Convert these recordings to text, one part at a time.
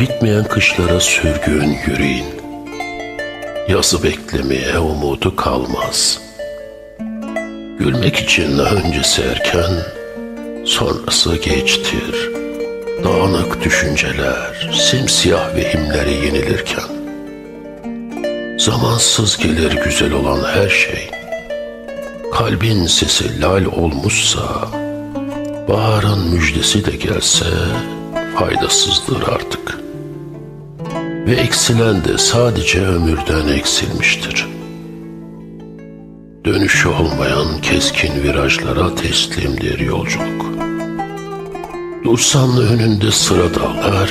Bitmeyen kışlara sürgün yürüyün. Yazı beklemeye umudu kalmaz. Gülmek için öncesi erken, sonrası geçtir.'' Dağınık düşünceler, simsiyah vehimleri yenilirken. Zamansız gelir güzel olan her şey. Kalbin sesi lal olmuşsa, baharın müjdesi de gelse faydasızdır artık. Ve eksilen de sadece ömürden eksilmiştir. Dönüşü olmayan keskin virajlara teslimdir yolculuk. Dursan önünde sıra dağlar,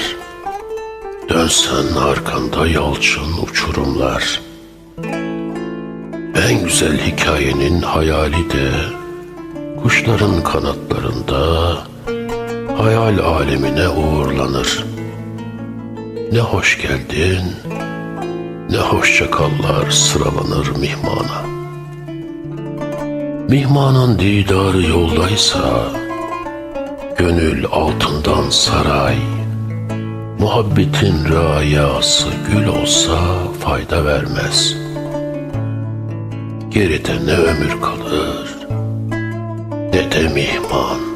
dönsen arkanda yalçın uçurumlar. En güzel hikayenin hayali de kuşların kanatlarında hayal alemine uğurlanır. Ne hoş geldin, ne hoşça kallar sıralanır mihmana. Mihmanın didarı yoldaysa, gönül altından saray, muhabbetin rayası gül olsa fayda vermez. Geride ne ömür kalır, ne de mihman.